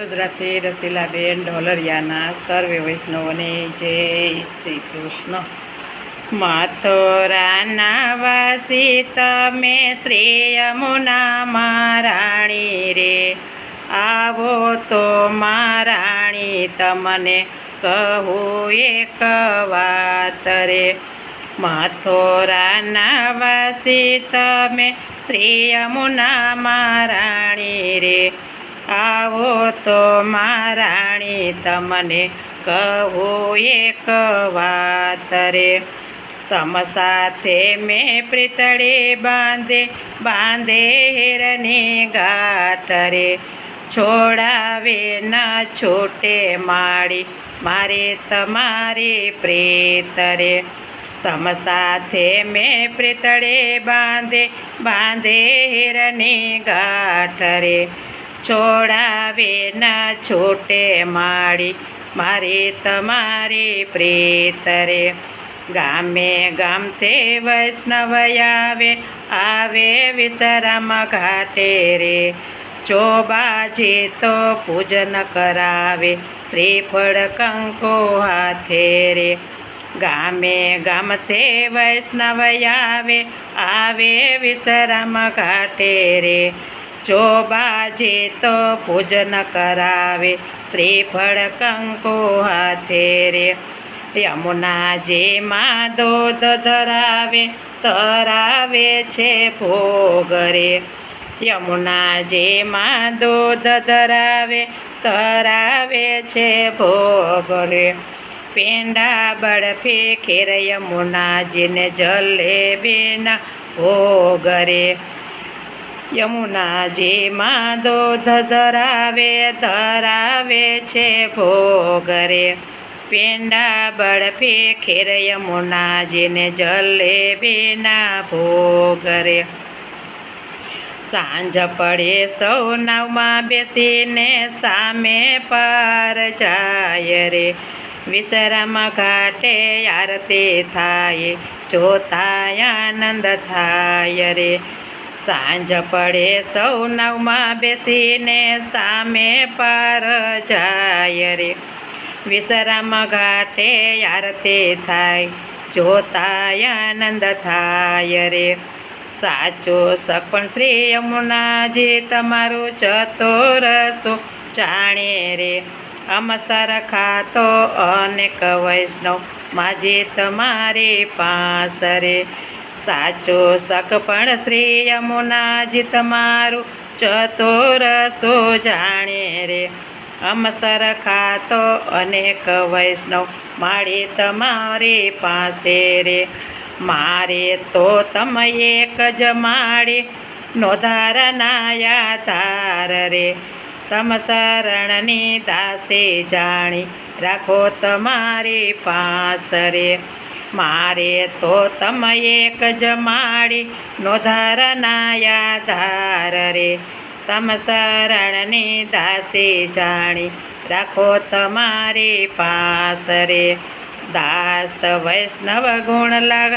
વડોદરાથી રસીલાબેન ઢોલરિયાના સર્વે વૈષ્ણવને જય શ્રી કૃષ્ણ. મથુરાના વાસી, તમે શ્રી યમુના મહારાણી રે. આવો તો મહારાણી, તમને કહું એક વાત રે. મથુરાના વાસી, તમે શ્રી યમુના મહારાણી રે. આવો તો મહારાણી, તમને કહું એક વાત રે. તમ સાથે મેં પ્રીતળી બાંધે બાંધે હિરની ગાંઠ રે. છોડાવે ન છૂટે માળી, મારે તમારી પ્રીત રે. તમ સાથે મેં પ્રીતળે બાંધે બાંધે હિરની ગાંઠ રે. છોડાવે ન છૂટે માળી. મારી તમારી પ્રીત રે. ગામે ગામથી વૈષ્ણવ આવે આવે વિશ્રામ ઘાટે રે. ચોબાજી તો પૂજન કરાવે, શ્રીફળ કંકો હાથે રે. ગામે ગામતે વૈષ્ણવ આવે આવે વિશ્રામ ઘાટે રે. ચોબાજી તો પૂજન કરાવે, શ્રીફળ કંકો હાથે રે. યમુનાજીમાં દૂધ ધરાવે તરાવે છે ભોગ રે. યમુનાજીમાં દૂધ ધરાવે તરાવે છે ભોગ રે. પેંડા બળફે ખેર યમુનાજીને જલેબીના ભોગ રે. યમુનાજીમાં દોધ ધરાવે ધરાવે છે ભોગરે. પેંડા બળફે ખેર યમુનાજીને જલે બેના ભોગરે. સાંજ પડે સૌ નવમાં બેસીને સામે પાર જાય રે. વિશ્રામ ઘાટે આરતી થાય જોતા આનંદ થાય રે. સાંજ પડે સૌ નવમાં બેસીને સામે પાર જાય રે. વિશ્રામ ઘાટે આરતી થાય જોતા આનંદ થાય રે. સાચો સપણ શ્રી યમુનાજી, તમારું ચતુરસો જાણે રે. અમસર ખાતો અનેક વૈષ્ણવ માજી તમારી પાસ રે. સાચો સખ પણ શ્રી યમુનાજી તમારું ચતુરસો જાણે રે? અમસર ખાતો અનેક વૈષ્ણવ માળી તમારી પાસે રે. મારે તો તમે એક જ માળી નોધારનાયા ધાર રે. તમ શરણની દાસી જાણી રાખો તમારી પાસ રે. મારે તો તમે એક જ માળી નોધારનાયા ધાર રે. તમ શરણની દાસી જાણી, રાખો તમારી પાસ રે. દાસ વૈષ્ણવ ગુણ લાગ,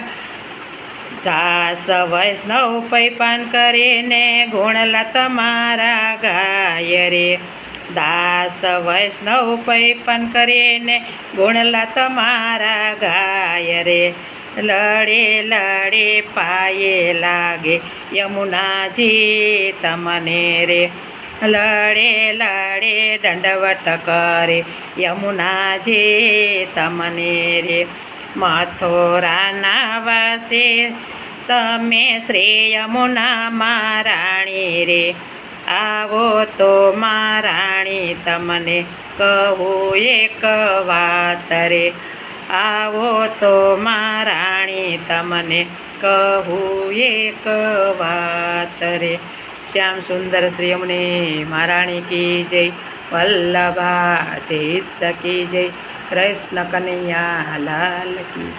દાસ વૈષ્ણવ પૈપાન કરીને ગુણલા તમારા ગાય રે. દાસ વૈષ્ણવ પૈપન કરીને ગુણલા તમારા ગાય રે. લડે લડે પાયે લાગે યમુનાજી તમને રે. લડે લડે દંડવટ કરે યમુનાજી તમને રે. મથુરાના વાસે તમે શ્રી યમુના મહારાણી રે. આવો તો મહારાણી તમને કહું એક વાત રે. આવો તો મહારાણી તમને કહું એક વાત રે. શ્યામ સુંદર શ્રી અમને મહારાણી કી જય, વલ્લભા દેશ કી જય, કૃષ્ણ કનૈયા લાલ કી